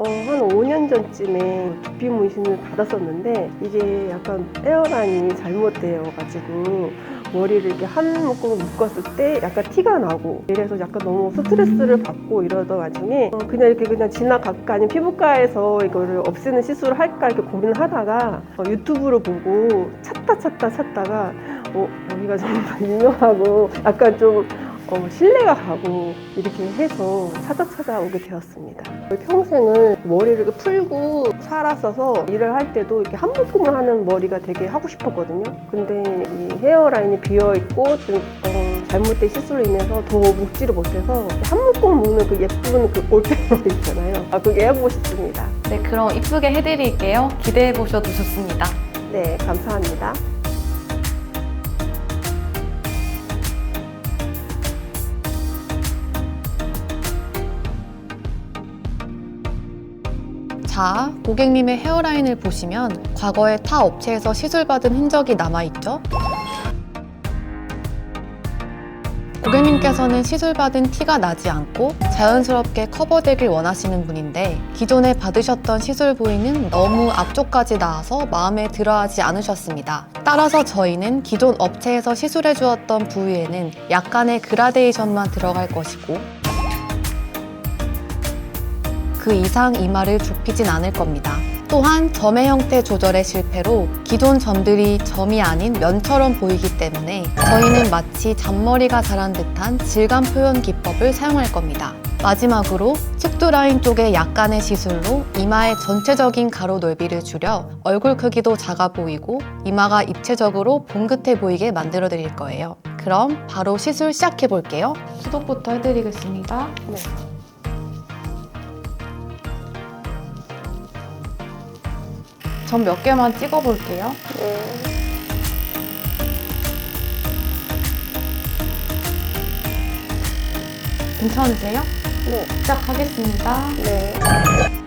어, 한 5년 전쯤에 두피 문신을 받았었는데 이게 약간 에어라인이 잘못되어가지고 머리를 이렇게 한 묶음을 묶었을 때 약간 티가 나고 이래서 약간 너무 스트레스를 받고 이러던 와중에 어, 그냥 이렇게 그냥 지나갈까 아니면 피부과에서 이거를 없애는 시술을 할까 이렇게 고민을 하다가 어, 유튜브로 보고 찾다 찾다 찾다가 어, 여기가 정말 유명하고 약간 좀 어, 신뢰가 가고 이렇게 해서 찾아 찾아오게 되었습니다. 평생을 머리를 풀고 살았어서 일을 할 때도 이렇게 한 묶음을 하는 머리가 되게 하고 싶었거든요. 근데 이 헤어라인이 비어 있고 좀 어, 잘못된 시술로 인해서 더 묶지를 못해서 한 묶음 묶는 그 예쁜 그 올빼 머리 있잖아요. 아 그게 해보고 싶습니다. 네, 그럼 이쁘게 해드릴게요. 기대해 보셔도 좋습니다. 네, 감사합니다. 자, 고객님의 헤어라인을 보시면 과거에 타 업체에서 시술받은 흔적이 남아있죠? 고객님께서는 시술받은 티가 나지 않고 자연스럽게 커버되길 원하시는 분인데 기존에 받으셨던 시술 부위는 너무 앞쪽까지 나와서 마음에 들어하지 않으셨습니다. 따라서 저희는 기존 업체에서 시술해 주었던 부위에는 약간의 그라데이션만 들어갈 것이고 그 이상 이마를 좁히진 않을 겁니다. 또한 점의 형태 조절의 실패로 기존 점들이 점이 아닌 면처럼 보이기 때문에 저희는 마치 잔머리가 자란 듯한 질감 표현 기법을 사용할 겁니다. 마지막으로 숙두 라인 쪽에 약간의 시술로 이마의 전체적인 가로 넓이를 줄여 얼굴 크기도 작아 보이고 이마가 입체적으로 봉긋해 보이게 만들어 드릴 거예요. 그럼 바로 시술 시작해 볼게요. 수독부터 해드리겠습니다. 네. 전 몇 개만 찍어 볼게요. 네. 괜찮으세요? 네. 시작하겠습니다. 네.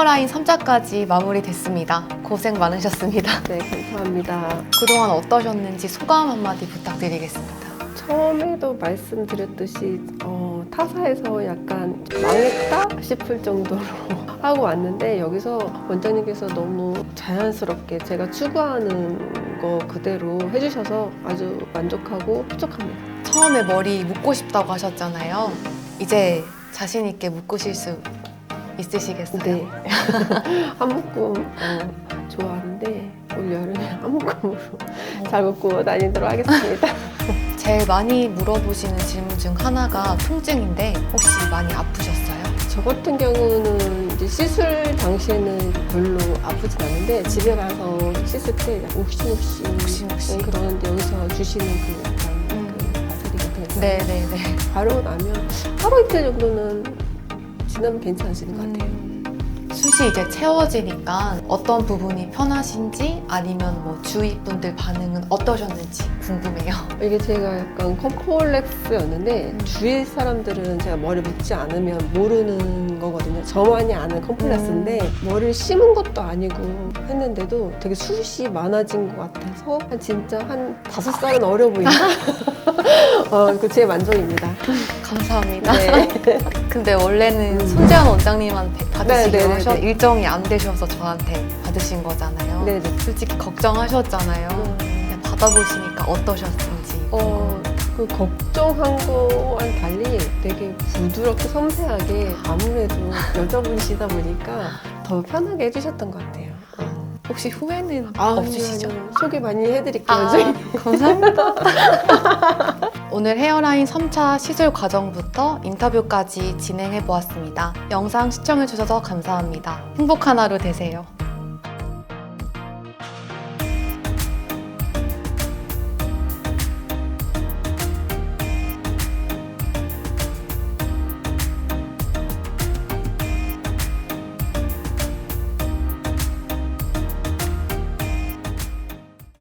헤어라인 3자까지 마무리됐습니다. 고생 많으셨습니다. 네, 감사합니다. 그동안 어떠셨는지 소감 한마디 부탁드리겠습니다. 처음에도 말씀드렸듯이 어, 타사에서 약간 망했다 싶을 정도로 하고 왔는데 여기서 원장님께서 너무 자연스럽게 제가 추구하는 거 그대로 해주셔서 아주 만족하고 흡족합니다. 처음에 머리 묶고 싶다고 하셨잖아요. 이제 자신 있게 묶으실 수 있으시겠어요? 네. 한 묶음 어, 좋아하는데 올 여름에 한 묶음으로 잘 묶고 다니도록 하겠습니다. 제일 많이 물어보시는 질문 중 하나가 통증인데 혹시 많이 아프셨어요? 저 같은 경우는 이제 시술 당시에는 별로 아프진 않은데 집에 가서 씻을 때 욱신욱신 욱신욱신. 네, 그러는데 여기서 주시는 그 약간 음. 그 바세린 같은 거 네네네. 바르고 나면 하루 이틀 정도는 지나면 괜찮아지는 것 같아요. 음, 숱이 이제 채워지니까 어떤 부분이 편하신지 아니면 뭐 주위 분들 반응은 어떠셨는지 궁금해요. 이게 제가 약간 컴플렉스였는데 음. 주위 사람들은 제가 머리 묶지 않으면 모르는 거거든요. 저만이 아는 컴플렉스인데 음. 머리를 심은 것도 아니고 했는데도 되게 숱이 많아진 것 같아서 한 진짜 한 다섯 살은 어려 보인다. 어, 그제 만족입니다. 감사합니다. 네. 근데 원래는 음. 손재환 원장님한테 받으시기로 네, 네, 하셔 네. 일정이 안 되셔서 저한테 받으신 거잖아요. 네 네. 솔직히 걱정하셨잖아요. 음. 받아보시니까 어떠셨는지. 어, 그 걱정한 거와는 달리 되게 부드럽게 섬세하게 아무래도 여자분이시다 보니까 더 편하게 해주셨던 것 같아요. 혹시 후회는 아, 없으시죠? 아니요, 아니요. 소개 많이 해드릴게요. 아, 저희. 감사합니다. 오늘 헤어라인 3차 시술 과정부터 인터뷰까지 진행해 보았습니다. 영상 시청해 주셔서 감사합니다. 행복한 하루 되세요.